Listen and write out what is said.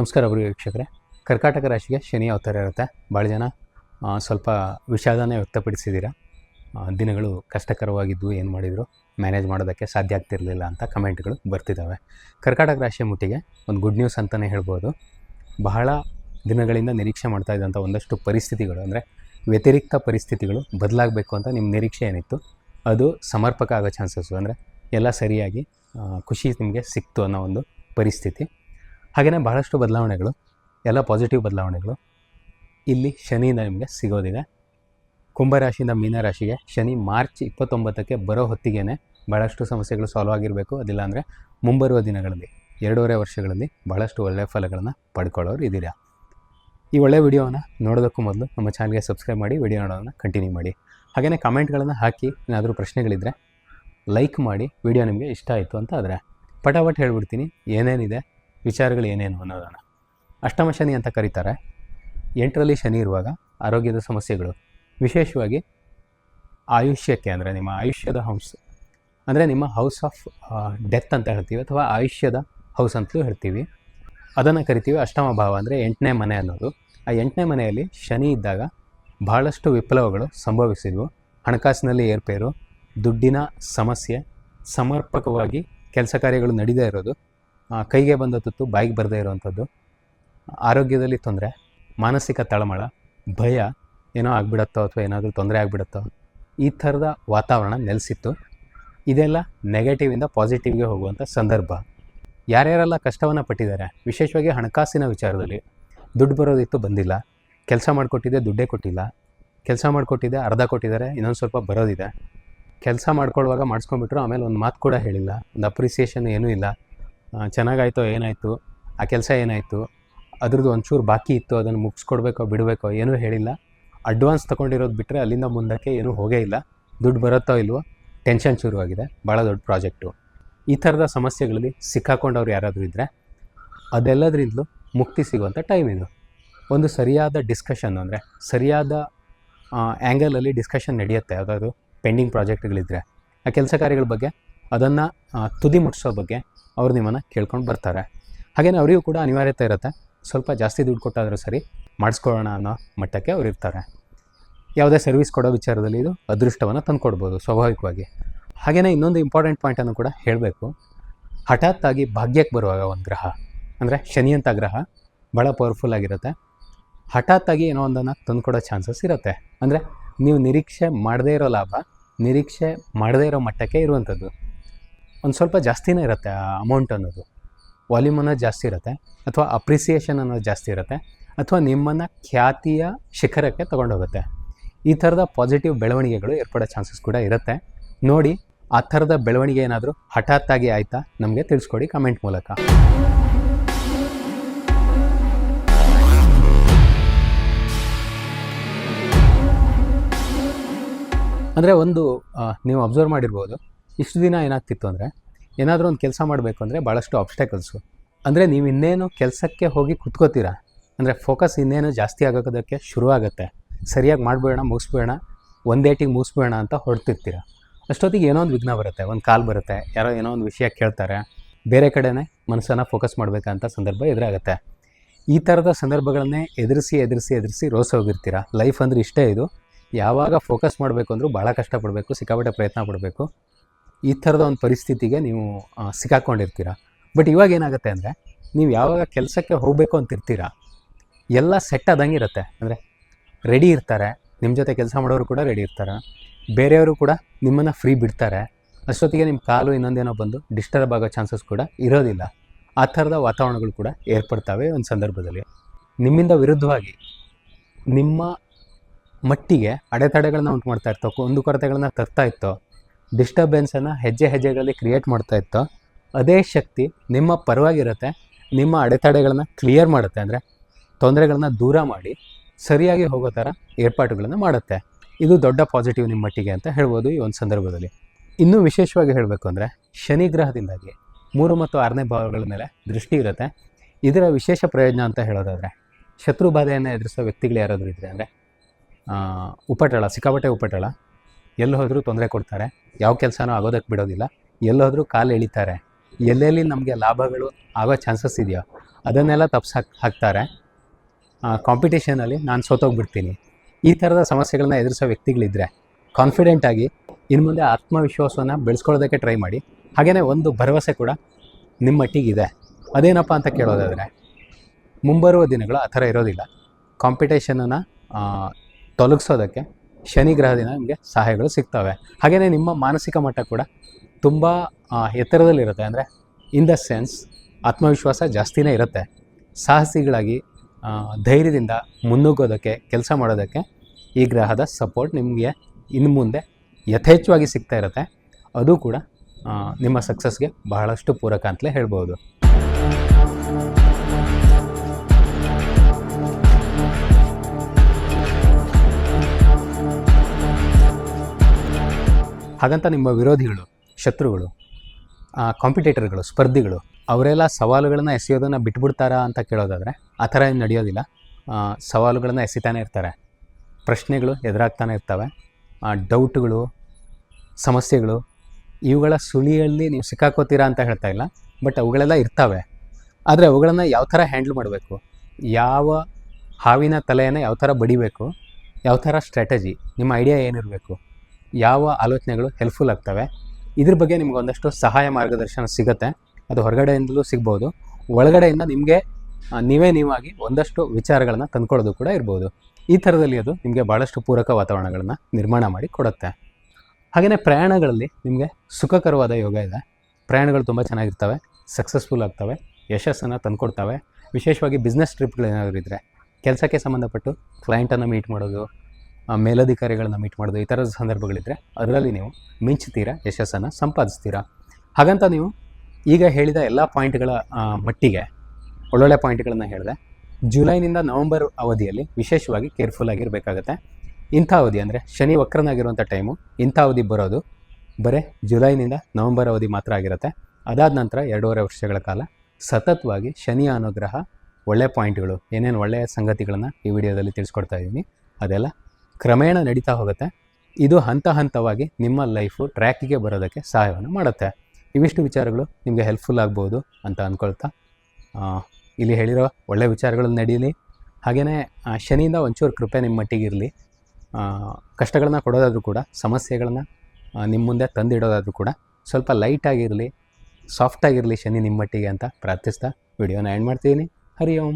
ನಮಸ್ಕಾರ ಅವರು ವೀಕ್ಷಕರೇ. ಕರ್ಕಾಟಕ ರಾಶಿಗೆ ಶನಿ ಅವತಾರ ಇರುತ್ತೆ. ಭಾಳ ಜನ ಸ್ವಲ್ಪ ವಿಷಾದನೇ ವ್ಯಕ್ತಪಡಿಸಿದ್ದೀರಾ. ದಿನಗಳು ಕಷ್ಟಕರವಾಗಿದ್ದು ಏನು ಮಾಡಿದ್ರು ಮ್ಯಾನೇಜ್ ಮಾಡೋದಕ್ಕೆ ಸಾಧ್ಯ ಆಗ್ತಿರಲಿಲ್ಲ ಅಂತ ಕಮೆಂಟ್ಗಳು ಬರ್ತಿದ್ದಾವೆ. ಕರ್ಕಾಟಕ ರಾಶಿಯ ಮುಟ್ಟಿಗೆ ಒಂದು ಗುಡ್ ನ್ಯೂಸ್ ಅಂತಲೇ ಹೇಳ್ಬೋದು. ಬಹಳ ದಿನಗಳಿಂದ ನಿರೀಕ್ಷೆ ಮಾಡ್ತಾ ಇದ್ದಂಥ ಒಂದಷ್ಟು ಪರಿಸ್ಥಿತಿಗಳು, ಅಂದರೆ ವ್ಯತಿರಿಕ್ತ ಪರಿಸ್ಥಿತಿಗಳು ಬದಲಾಗಬೇಕು ಅಂತ ನಿಮ್ಮ ನಿರೀಕ್ಷೆ ಏನಿತ್ತು? ಅದು ಸಮರ್ಪಕ ಆಗೋ ಚಾನ್ಸಸ್ಸು ಅಂದರೆ ಎಲ್ಲ ಸರಿಯಾಗಿ ಖುಷಿ ನಿಮಗೆ ಸಿಕ್ತು ಅನ್ನೋ ಒಂದು ಪರಿಸ್ಥಿತಿ. ಹಾಗೆಯೇ ಬಹಳಷ್ಟು ಬದಲಾವಣೆಗಳು, ಎಲ್ಲ ಪಾಸಿಟಿವ್ ಬದಲಾವಣೆಗಳು ಇಲ್ಲಿ ಶನಿಯಿಂದ ನಿಮಗೆ ಸಿಗೋದಿದೆ. ಕುಂಭರಾಶಿಯಿಂದ ಮೀನರಾಶಿಗೆ ಶನಿ ಮಾರ್ಚ್ ಇಪ್ಪತ್ತೊಂಬತ್ತಕ್ಕೆ ಬರೋ ಹೊತ್ತಿಗೆ ಭಾಳಷ್ಟು ಸಮಸ್ಯೆಗಳು ಸಾಲ್ವ್ ಆಗಿರಬೇಕು. ಅದಿಲ್ಲ ಅಂದರೆ ಮುಂಬರುವ ದಿನಗಳಲ್ಲಿ, ಎರಡೂವರೆ ವರ್ಷಗಳಲ್ಲಿ ಭಾಳಷ್ಟು ಒಳ್ಳೆಯ ಫಲಗಳನ್ನು ಪಡ್ಕೊಳ್ಳೋರು ಇದ್ದೀರಾ. ಈ ಒಳ್ಳೆಯ ವಿಡಿಯೋನ ನೋಡೋದಕ್ಕೂ ಮೊದಲು ನಮ್ಮ ಚಾನಲ್ಗೆ ಸಬ್ಸ್ಕ್ರೈಬ್ ಮಾಡಿ, ವಿಡಿಯೋ ನೋಡೋದನ್ನು ಕಂಟಿನ್ಯೂ ಮಾಡಿ. ಹಾಗೆಯೇ ಕಮೆಂಟ್ಗಳನ್ನು ಹಾಕಿ, ಏನಾದರೂ ಪ್ರಶ್ನೆಗಳಿದ್ದರೆ ಲೈಕ್ ಮಾಡಿ, ವಿಡಿಯೋ ನಿಮಗೆ ಇಷ್ಟ ಆಯಿತು ಅಂತ ಆದರೆ. ಪಟಾಪಟ್ ಹೇಳ್ಬಿಡ್ತೀನಿ, ಏನೇನಿದೆ ವಿಚಾರಗಳು ಏನೇನು ಅನ್ನೋದನ್ನು. ಅಷ್ಟಮ ಶನಿ ಅಂತ ಕರೀತಾರೆ. ಎಂಟರಲ್ಲಿ ಶನಿ ಇರುವಾಗ ಆರೋಗ್ಯದ ಸಮಸ್ಯೆಗಳು. ವಿಶೇಷವಾಗಿ ಆಯುಷ್ಯಕ್ಕೆ ಅಂದರೆ ನಿಮ್ಮ ಆಯುಷ್ಯದ ಹೌಸ್ ಅಂದರೆ ನಿಮ್ಮ ಹೌಸ್ ಆಫ್ ಡೆತ್ ಅಂತ ಹೇಳ್ತೀವಿ ಅಥವಾ ಆಯುಷ್ಯದ ಹೌಸ್ ಅಂತಲೂ ಹೇಳ್ತೀವಿ. ಅದನ್ನು ಕರಿತೀವಿ ಅಷ್ಟಮ ಭಾವ ಅಂದರೆ ಎಂಟನೇ ಮನೆ ಅನ್ನೋದು. ಆ ಎಂಟನೇ ಮನೆಯಲ್ಲಿ ಶನಿ ಇದ್ದಾಗ ಬಹಳಷ್ಟು ವಿಪ್ಲವಗಳು ಸಂಭವಿಸಿದ್ವು. ಹಣಕಾಸಿನಲ್ಲಿ ಏರ್ಪೇರು, ದುಡ್ಡಿನ ಸಮಸ್ಯೆ, ಸಮರ್ಪಕವಾಗಿ ಕೆಲಸ ಕಾರ್ಯಗಳು ನಡೀದೇ ಇರೋದು. ಕೈಗೆ ಬಂದ ತುತ್ತು ಬಾಯಿಗೆ ಬರದೇ ಇರುವಂಥದ್ದು. ಆರೋಗ್ಯದಲ್ಲಿ ತೊಂದರೆ, ಮಾನಸಿಕ ತಳಮಳ, ಭಯ ಏನೋ ಆಗಿಬಿಡತ್ತೋ ಅಥವಾ ಏನಾದರೂ ತೊಂದರೆ ಆಗಿಬಿಡತ್ತೋ, ಈ ಥರದ ವಾತಾವರಣ ನೆಲೆಸಿತ್ತು. ಇದೆಲ್ಲ ನೆಗೆಟಿವಿಂದ ಪಾಸಿಟಿವ್ಗೆ ಹೋಗುವಂಥ ಸಂದರ್ಭ. ಯಾರ್ಯಾರೆಲ್ಲ ಕಷ್ಟವನ್ನು ಪಟ್ಟಿದ್ದಾರೆ, ವಿಶೇಷವಾಗಿ ಹಣಕಾಸಿನ ವಿಚಾರದಲ್ಲಿ, ದುಡ್ಡು ಬರೋದಿತ್ತು ಬಂದಿಲ್ಲ, ಕೆಲಸ ಮಾಡಿಕೊಟ್ಟಿದ್ದೆ ದುಡ್ಡೇ ಕೊಟ್ಟಿಲ್ಲ, ಕೆಲಸ ಮಾಡಿಕೊಟ್ಟಿದ್ದೆ ಅರ್ಧ ಕೊಟ್ಟಿದ್ದಾರೆ, ಇನ್ನೊಂದು ಸ್ವಲ್ಪ ಬರೋದಿದೆ. ಕೆಲಸ ಮಾಡ್ಕೊಳ್ಳುವಾಗ ಮಾಡಿಸ್ಕೊಂಡ್ಬಿಟ್ರು ಆಮೇಲೆ ಒಂದು ಮಾತು ಕೂಡ ಹೇಳಿಲ್ಲ, ಒಂದು ಅಪ್ರಿಸಿಯೇಷನ್ ಏನೂ ಇಲ್ಲ. ಚೆನ್ನಾಗಾಯ್ತೋ ಏನಾಯಿತು? ಆ ಕೆಲಸ ಏನಾಯಿತು? ಅದ್ರದ್ದು ಒಂಚೂರು ಬಾಕಿ ಇತ್ತು, ಅದನ್ನು ಮುಗಿಸ್ಕೊಡ್ಬೇಕೋ ಬಿಡಬೇಕೋ ಏನೂ ಹೇಳಿಲ್ಲ. ಅಡ್ವಾನ್ಸ್ ತೊಗೊಂಡಿರೋದು ಬಿಟ್ಟರೆ ಅಲ್ಲಿಂದ ಮುಂದಕ್ಕೆ ಏನೂ ಹೋಗೇ ಇಲ್ಲ. ದುಡ್ಡು ಬರುತ್ತೋ ಇಲ್ವೋ? ಟೆನ್ಷನ್ ಶುರುವಾಗಿದೆ. ಭಾಳ ದೊಡ್ಡ ಪ್ರಾಜೆಕ್ಟು ಈ ಥರದ ಸಮಸ್ಯೆಗಳಲ್ಲಿ ಸಿಕ್ಕಾಕೊಂಡವ್ರು ಯಾರಾದರೂ ಇದ್ದರೆ ಅದೆಲ್ಲದರಿಂದಲೂ ಮುಕ್ತಿ ಸಿಗುವಂಥ ಟೈಮ್ ಇದು. ಒಂದು ಸರಿಯಾದ ಡಿಸ್ಕಷನ್ ಅಂದರೆ, ಸರಿಯಾದ ಆ್ಯಂಗಲಲ್ಲಿ ಡಿಸ್ಕಷನ್ ನಡೆಯುತ್ತೆ. ಯಾವುದಾದ್ರು ಪೆಂಡಿಂಗ್ ಪ್ರಾಜೆಕ್ಟ್ಗಳಿದ್ದರೆ ಆ ಕೆಲಸ ಕಾರ್ಯಗಳ ಬಗ್ಗೆ, ಅದನ್ನು ತುದಿ ಮುಟ್ಟಿಸೋ ಬಗ್ಗೆ ಅವ್ರು ನಿಮ್ಮನ್ನು ಕೇಳ್ಕೊಂಡು ಬರ್ತಾರೆ. ಹಾಗೆಯೇ ಅವರಿಗೂ ಕೂಡ ಅನಿವಾರ್ಯತೆ ಇರುತ್ತೆ. ಸ್ವಲ್ಪ ಜಾಸ್ತಿ ದುಡ್ಡು ಕೊಟ್ಟಾದರೂ ಸರಿ ಮಾಡಿಸ್ಕೊಳ್ಳೋಣ ಅನ್ನೋ ಮಟ್ಟಕ್ಕೆ ಅವ್ರು ಇರ್ತಾರೆ. ಯಾವುದೇ ಸರ್ವಿಸ್ ಕೊಡೋ ವಿಚಾರದಲ್ಲಿ ಇದು ಅದೃಷ್ಟವನ್ನು ತಂದುಕೊಡ್ಬೋದು ಸ್ವಾಭಾವಿಕವಾಗಿ. ಹಾಗೆಯೇ ಇನ್ನೊಂದು ಇಂಪಾರ್ಟೆಂಟ್ ಪಾಯಿಂಟನ್ನು ಕೂಡ ಹೇಳಬೇಕು. ಹಠಾತ್ತಾಗಿ ಭಾಗ್ಯಕ್ಕೆ ಬರುವಾಗ ಒಂದು ಗ್ರಹ, ಅಂದರೆ ಶನಿ ಅಂತ ಗ್ರಹ ಭಾಳ ಪವರ್ಫುಲ್ ಆಗಿರುತ್ತೆ. ಹಠಾತ್ತಾಗಿ ಏನೋ ಒಂದನ್ನು ತಂದುಕೊಡೋ ಚಾನ್ಸಸ್ ಇರುತ್ತೆ. ಅಂದರೆ ನೀವು ನಿರೀಕ್ಷೆ ಮಾಡದೇ ಇರೋ ಲಾಭ, ನಿರೀಕ್ಷೆ ಮಾಡದೇ ಇರೋ ಮಟ್ಟಕ್ಕೆ ಇರುವಂಥದ್ದು ಒಂದು ಸ್ವಲ್ಪ ಜಾಸ್ತಿನೇ ಇರುತ್ತೆ ಆ ಅಮೌಂಟ್ ಅನ್ನೋದು. ವಾಲ್ಯೂಮ್ ಅನ್ನೋದು ಜಾಸ್ತಿ ಇರುತ್ತೆ ಅಥವಾ ಅಪ್ರಿಸಿಯೇಷನ್ ಅನ್ನೋದು ಜಾಸ್ತಿ ಇರುತ್ತೆ ಅಥವಾ ನಿಮ್ಮನ್ನು ಖ್ಯಾತಿಯ ಶಿಖರಕ್ಕೆ ತೊಗೊಂಡೋಗುತ್ತೆ. ಈ ಥರದ ಪಾಸಿಟಿವ್ ಬೆಳವಣಿಗೆಗಳು ಏರ್ಪಡೋ ಚಾನ್ಸಸ್ ಕೂಡ ಇರುತ್ತೆ. ನೋಡಿ, ಆ ಥರದ ಬೆಳವಣಿಗೆ ಏನಾದರೂ ಹಠಾತ್ತಾಗಿ ಆಯಿತಾ? ನಮಗೆ ತಿಳಿಸ್ಕೊಡಿ ಕಮೆಂಟ್ ಮೂಲಕ. ಅಂದರೆ ಒಂದು ನೀವು ಅಬ್ಸರ್ವ್ ಮಾಡಿರ್ಬೋದು. ಇಷ್ಟು ದಿನ ಏನಾಗ್ತಿತ್ತು ಅಂದರೆ, ಏನಾದರೂ ಒಂದು ಕೆಲಸ ಮಾಡಬೇಕು ಅಂದರೆ ಭಾಳಷ್ಟು ಆಬ್ಸ್ಟೆಕಲ್ಸು ಅಂದರೆ ನೀವು ಇನ್ನೇನು ಕೆಲಸಕ್ಕೆ ಹೋಗಿ ಕುತ್ಕೋತೀರಾ? ಅಂದರೆ ಫೋಕಸ್ ಇನ್ನೇನು ಜಾಸ್ತಿ ಆಗೋದಕ್ಕೆ ಶುರುವಾಗುತ್ತೆ ಸರಿಯಾಗಿ ಮಾಡಬೇಡ ಮುಗಿಸ್ಬೇಡ ಒಂದೇಟಿಗೆ ಮುಗಿಸ್ಬೇಡ ಅಂತ ಹೊರಟಿರ್ತೀರ ಅಷ್ಟೊತ್ತಿಗೆ ಏನೋ ಒಂದು ವಿಘ್ನ ಬರುತ್ತೆ, ಒಂದು ಕಾಲ್ ಬರುತ್ತೆ, ಯಾರೋ ಏನೋ ಒಂದು ವಿಷಯ ಕೇಳ್ತಾರೆ. ಬೇರೆ ಕಡೆನೇ ಮನಸ್ಸನ್ನು ಫೋಕಸ್ ಮಾಡಬೇಕಂತ ಸಂದರ್ಭ ಎದುರಾಗುತ್ತೆ. ಈ ಥರದ ಸಂದರ್ಭಗಳನ್ನೇ ಎದುರಿಸಿ ಎದುರಿಸಿ ಎದುರಿಸಿ ರೋಸ್ ಹೋಗಿರ್ತೀರ? ಲೈಫ್ ಅಂದರೆ ಇಷ್ಟೇ ಇದು. ಯಾವಾಗ ಫೋಕಸ್ ಮಾಡಬೇಕು ಅಂದರೂ ಭಾಳ ಕಷ್ಟಪಡಬೇಕು, ಸಿಕ್ಕಾಪಟ್ಟೆ ಪ್ರಯತ್ನ ಪಡಬೇಕು. ಈ ಥರದ ಒಂದು ಪರಿಸ್ಥಿತಿಗೆ ನೀವು ಸಿಕ್ಕಾಕ್ಕೊಂಡಿರ್ತೀರ ಬಟ್ ಇವಾಗ ಏನಾಗುತ್ತೆ ಅಂದರೆ, ನೀವು ಯಾವಾಗ ಕೆಲಸಕ್ಕೆ ಹೋಗಬೇಕು ಅಂತಿರ್ತೀರ ಎಲ್ಲ ಸೆಟ್ ಆದಂಗೆ ಇರುತ್ತೆ. ಅಂದರೆ ರೆಡಿ ಇರ್ತಾರೆ ನಿಮ್ಮ ಜೊತೆ ಕೆಲಸ ಮಾಡೋರು ಕೂಡ ರೆಡಿ ಇರ್ತಾರೆ. ಬೇರೆಯವರು ಕೂಡ ನಿಮ್ಮನ್ನು ಫ್ರೀ ಬಿಡ್ತಾರೆ. ಅಷ್ಟೊತ್ತಿಗೆ ನಿಮ್ಮ ಕಾಲು ಇನ್ನೊಂದೇನೋ ಬಂದು ಡಿಸ್ಟರ್ಬ್ ಆಗೋ ಚಾನ್ಸಸ್ ಕೂಡ ಇರೋದಿಲ್ಲ. ಆ ಥರದ ವಾತಾವರಣಗಳು ಕೂಡ ಏರ್ಪಡ್ತವೆ ಒಂದು ಸಂದರ್ಭದಲ್ಲಿ. ನಿಮ್ಮಿಂದ ವಿರುದ್ಧವಾಗಿ ನಿಮ್ಮ ಮಟ್ಟಿಗೆ ಅಡೆತಡೆಗಳನ್ನ ಉಂಟು ಮಾಡ್ತಾ ಇರ್ತೋ, ಒಂದು ಕೊರತೆಗಳನ್ನ ತರ್ತಾ ಇತ್ತೋ ಡಿಸ್ಟರ್ಬೆನ್ಸನ್ನು ಹೆಜ್ಜೆ ಹೆಜ್ಜೆಗಳಲ್ಲಿ ಕ್ರಿಯೇಟ್ ಮಾಡ್ತಾ ಇತ್ತು. ಅದೇ ಶಕ್ತಿ ನಿಮ್ಮ ಪರವಾಗಿರುತ್ತೆ, ನಿಮ್ಮ ಅಡೆತಡೆಗಳನ್ನ ಕ್ಲಿಯರ್ ಮಾಡುತ್ತೆ ಅಂದರೆ ತೊಂದರೆಗಳನ್ನ ದೂರ ಮಾಡಿ ಸರಿಯಾಗಿ ಹೋಗೋ ಥರ ಏರ್ಪಾಟುಗಳನ್ನು ಮಾಡುತ್ತೆ. ಇದು ದೊಡ್ಡ ಪಾಸಿಟಿವ್ ನಿಮ್ಮ ಮಟ್ಟಿಗೆ ಅಂತ ಹೇಳ್ಬೋದು ಈ ಒಂದು ಸಂದರ್ಭದಲ್ಲಿ. ಇನ್ನೂ ವಿಶೇಷವಾಗಿ ಹೇಳಬೇಕು ಅಂದರೆ ಶನಿ ಗ್ರಹದಿಂದಾಗಿ ಮೂರು ಮತ್ತು ಆರನೇ ಭಾವಗಳ ಮೇಲೆ ದೃಷ್ಟಿ ಇರುತ್ತೆ. ಇದರ ವಿಶೇಷ ಪ್ರಯೋಜನ ಅಂತ ಹೇಳೋದಾದರೆ ಶತ್ರು ಬಾಧೆಯನ್ನು ಎದುರಿಸೋ ವ್ಯಕ್ತಿಗಳು ಯಾರಾದರೂ ಇದ್ದರೆ ಅಂದರೆ ಉಪಟಳ, ಸಿಕ್ಕಾಪಟ್ಟೆ ಉಪಟಳ ಎಲ್ಲಿ ಹೋದರೂ ತೊಂದರೆ ಕೊಡ್ತಾರೆ. ಯಾವ ಕೆಲಸನೂ ಆಗೋದಕ್ಕೆ ಬಿಡೋದಿಲ್ಲ. ಎಲ್ಲಿ ಹೋದರೂ ಕಾಲು ಎಳಿತಾರೆ. ಎಲ್ಲೆಲ್ಲಿ ನಮಗೆ ಲಾಭಗಳು ಆಗೋ ಚಾನ್ಸಸ್ ಇದೆಯೋ, ಅದನ್ನೆಲ್ಲ ತಪ್ಪಿಸ್ ಹಾಕ್, ಹಾಕ್ತಾರೆ. ಕಾಂಪಿಟೇಷನಲ್ಲಿ ನಾನು ಸೋತೋಗ್ಬಿಡ್ತೀನಿ. ಈ ಥರದ ಸಮಸ್ಯೆಗಳನ್ನ ಎದುರಿಸೋ ವ್ಯಕ್ತಿಗಳಿದ್ದರೆ ಕಾನ್ಫಿಡೆಂಟಾಗಿ ಇನ್ನು ಮುಂದೆ ಆತ್ಮವಿಶ್ವಾಸವನ್ನು ಬೆಳೆಸ್ಕೊಳ್ಳೋದಕ್ಕೆ ಟ್ರೈ ಮಾಡಿ. ಹಾಗೆಯೇ ಒಂದು ಭರವಸೆ ಕೂಡ ನಿಮ್ಮ ಮಟ್ಟಿಗಿದೆ. ಅದೇನಪ್ಪ ಅಂತ ಕೇಳೋದಾದರೆ, ಮುಂಬರುವ ದಿನಗಳು ಆ ಥರ ಇರೋದಿಲ್ಲ. ಕಾಂಪಿಟೇಷನನ್ನು ತೊಲಗಿಸೋದಕ್ಕೆ ಶನಿ ಗ್ರಹದಿಂದ ನಿಮಗೆ ಸಹಾಯಗಳು ಸಿಗ್ತವೆ. ಹಾಗೆಯೇ ನಿಮ್ಮ ಮಾನಸಿಕ ಮಟ್ಟ ಕೂಡ ತುಂಬ ಎತ್ತರದಲ್ಲಿರುತ್ತೆ. ಅಂದರೆ ಇನ್ ದ ಸೆನ್ಸ್ ಆತ್ಮವಿಶ್ವಾಸ ಜಾಸ್ತಿನೇ ಇರುತ್ತೆ. ಸಾಹಸಿಗಳಾಗಿ ಧೈರ್ಯದಿಂದ ಮುನ್ನುಗ್ಗೋದಕ್ಕೆ, ಕೆಲಸ ಮಾಡೋದಕ್ಕೆ ಈ ಗ್ರಹದ ಸಪೋರ್ಟ್ ನಿಮಗೆ ಇನ್ನು ಮುಂದೆ ಯಥೇಚ್ಛವಾಗಿ ಸಿಗ್ತಾ ಇರುತ್ತೆ. ಅದು ಕೂಡ ನಿಮ್ಮ ಸಕ್ಸಸ್ಗೆ ಬಹಳಷ್ಟು ಪೂರಕ ಅಂತಲೇ ಹೇಳ್ಬೋದು. ಹಾಗಂತ ನಿಮ್ಮ ವಿರೋಧಿಗಳು, ಶತ್ರುಗಳು ಕಾಂಪಿಟೇಟರ್ಗಳು ಸ್ಪರ್ಧಿಗಳು, ಅವರೆಲ್ಲ ಸವಾಲುಗಳನ್ನು ಎಸೆಯೋದನ್ನು ಬಿಟ್ಬಿಡ್ತಾರಾ ಅಂತ ಕೇಳೋದಾದರೆ ಆ ಥರ ಏನು ನಡೆಯೋದಿಲ್ಲ. ಸವಾಲುಗಳನ್ನು ಎಸಿತಾನೆ ಇರ್ತಾರೆ. ಪ್ರಶ್ನೆಗಳು ಎದುರಾಗ್ತಾನೆ ಇರ್ತವೆ. ಡೌಟ್ಗಳು ಸಮಸ್ಯೆಗಳು, ಇವುಗಳ ಸುಳಿಯಲ್ಲಿ ನೀವು ಸಿಕ್ಕಾಕೋತೀರಾ ಅಂತ ಹೇಳ್ತಾ ಇಲ್ಲ. ಬಟ್ ಅವುಗಳೆಲ್ಲ ಇರ್ತವೆ. ಆದರೆ ಅವುಗಳನ್ನು ಯಾವ ಥರ ಹ್ಯಾಂಡ್ಲ್ ಮಾಡಬೇಕು? ಯಾವ ಹಾವಿನ ತಲೆಯನ್ನು ಯಾವ ಥರ ಬಡಿಬೇಕು? ಯಾವ ಥರ ಸ್ಟ್ರಾಟಜಿ ನಿಮ್ಮ ಐಡಿಯಾ ಏನಿರಬೇಕು? ಯಾವ ಆಲೋಚನೆಗಳು ಹೆಲ್ಪ್ಫುಲ್ ಆಗ್ತವೆ. ಇದ್ರ ಬಗ್ಗೆ ನಿಮ್ಗೆ ಒಂದಷ್ಟು ಸಹಾಯ ಮಾರ್ಗದರ್ಶನ ಸಿಗುತ್ತೆ. ಅದು ಹೊರಗಡೆಯಿಂದಲೂ ಸಿಗ್ಬೋದು. ಒಳಗಡೆಯಿಂದ ನಿಮಗೆ ನೀವೇ ನೀವಾಗಿ ಒಂದಷ್ಟು ವಿಚಾರಗಳನ್ನು ತಂದ್ಕೊಳ್ಳೋದು ಕೂಡ ಇರ್ಬೋದು. ಈ ಥರದಲ್ಲಿ ಅದು ನಿಮಗೆ ಭಾಳಷ್ಟು ಪೂರಕ ವಾತಾವರಣಗಳನ್ನು ನಿರ್ಮಾಣ ಮಾಡಿ ಕೊಡುತ್ತೆ. ಹಾಗೆಯೇ ಪ್ರಯಾಣಗಳಲ್ಲಿ ನಿಮಗೆ ಸುಖಕರವಾದ ಯೋಗ ಇದೆ. ಪ್ರಯಾಣಗಳು ತುಂಬ ಚೆನ್ನಾಗಿರ್ತವೆ ಸಕ್ಸಸ್ಫುಲ್ ಆಗ್ತವೆ, ಯಶಸ್ಸನ್ನು ತಂದುಕೊಡ್ತವೆ. ವಿಶೇಷವಾಗಿ ಬಿಸ್ನೆಸ್ ಟ್ರಿಪ್ಗಳೇನಾದರೂ ಇದ್ದರೆ ಕೆಲಸಕ್ಕೆ ಸಂಬಂಧಪಟ್ಟು ಕ್ಲೈಂಟನ್ನು ಮೀಟ್ ಮಾಡೋದು ಮೇಲಧಿಕಾರಿಗಳನ್ನ ಮೀಟ್ ಮಾಡೋದು ಈ ಥರದ ಸಂದರ್ಭಗಳಿದ್ದರೆ ಅದರಲ್ಲಿ ನೀವು ಮಿಂಚ್ತೀರಾ ಯಶಸ್ಸನ್ನು ಸಂಪಾದಿಸ್ತೀರಾ? ಹಾಗಂತ ನೀವು ಈಗ ಹೇಳಿದ ಎಲ್ಲ ಪಾಯಿಂಟ್ಗಳ ಮಟ್ಟಿಗೆ, ಒಳ್ಳೊಳ್ಳೆ ಪಾಯಿಂಟ್ಗಳನ್ನು ಹೇಳಿದೆ, ಜುಲೈನಿಂದ ನವಂಬರ್ ಅವಧಿಯಲ್ಲಿ ವಿಶೇಷವಾಗಿ ಕೇರ್ಫುಲ್ ಆಗಿರಬೇಕಾಗತ್ತೆ. ಇಂಥ ಅವಧಿ ಅಂದರೆ ಶನಿ ವಕ್ರನಾಗಿರುವಂಥ ಟೈಮು ಇಂಥ ಅವಧಿ ಬರೋದು ಬರೀ ಜುಲೈನಿಂದ ನವಂಬರ್ ಅವಧಿ ಮಾತ್ರ ಆಗಿರುತ್ತೆ. ಅದಾದ ನಂತರ ಎರಡೂವರೆ ವರ್ಷಗಳ ಕಾಲ ಸತತವಾಗಿ ಶನಿ ಅನುಗ್ರಹ ಒಳ್ಳೆ ಪಾಯಿಂಟ್ಗಳು ಏನೇನು ಒಳ್ಳೆಯ ಸಂಗತಿಗಳನ್ನು ಈ ವಿಡಿಯೋದಲ್ಲಿ ತಿಳಿಸ್ಕೊಡ್ತಾ ಇದ್ದೀನಿ ಅದೆಲ್ಲ ಕ್ರಮೇಣ ನಡೀತಾ ಹೋಗುತ್ತೆ. ಇದು ಹಂತ ಹಂತವಾಗಿ ನಿಮ್ಮ ಲೈಫು ಟ್ರ್ಯಾಕಿಗೆ ಬರೋದಕ್ಕೆ ಸಹಾಯವನ್ನು ಮಾಡುತ್ತೆ. ಇವಿಷ್ಟು ವಿಚಾರಗಳು ನಿಮಗೆ ಹೆಲ್ಪ್ಫುಲ್ ಆಗ್ಬೋದು ಅಂತ ಅಂದ್ಕೊಳ್ತಾ ಇಲ್ಲಿ ಹೇಳಿರೋ ಒಳ್ಳೆ ವಿಚಾರಗಳು ನಡೀಲಿ. ಹಾಗೆಯೇ ಶನಿಯಿಂದ ಒಂಚೂರು ಕೃಪೆ ನಿಮ್ಮ ಮಟ್ಟಿಗಿರಲಿ ಕಷ್ಟಗಳನ್ನ ಕೊಡೋದಾದರೂ ಕೂಡ, ಸಮಸ್ಯೆಗಳನ್ನ ನಿಮ್ಮ ಮುಂದೆ ತಂದಿಡೋದಾದರೂ ಕೂಡ ಸ್ವಲ್ಪ ಲೈಟಾಗಿರಲಿ, ಸಾಫ್ಟಾಗಿರಲಿ ಶನಿ ನಿಮ್ಮ ಮಟ್ಟಿಗೆ ಅಂತ ಪ್ರಾರ್ಥಿಸ್ತಾ, ವಿಡಿಯೋನ ಆ್ಯಂಡ್ ಮಾಡ್ತೀನಿ. ಹರಿ ಓಂ.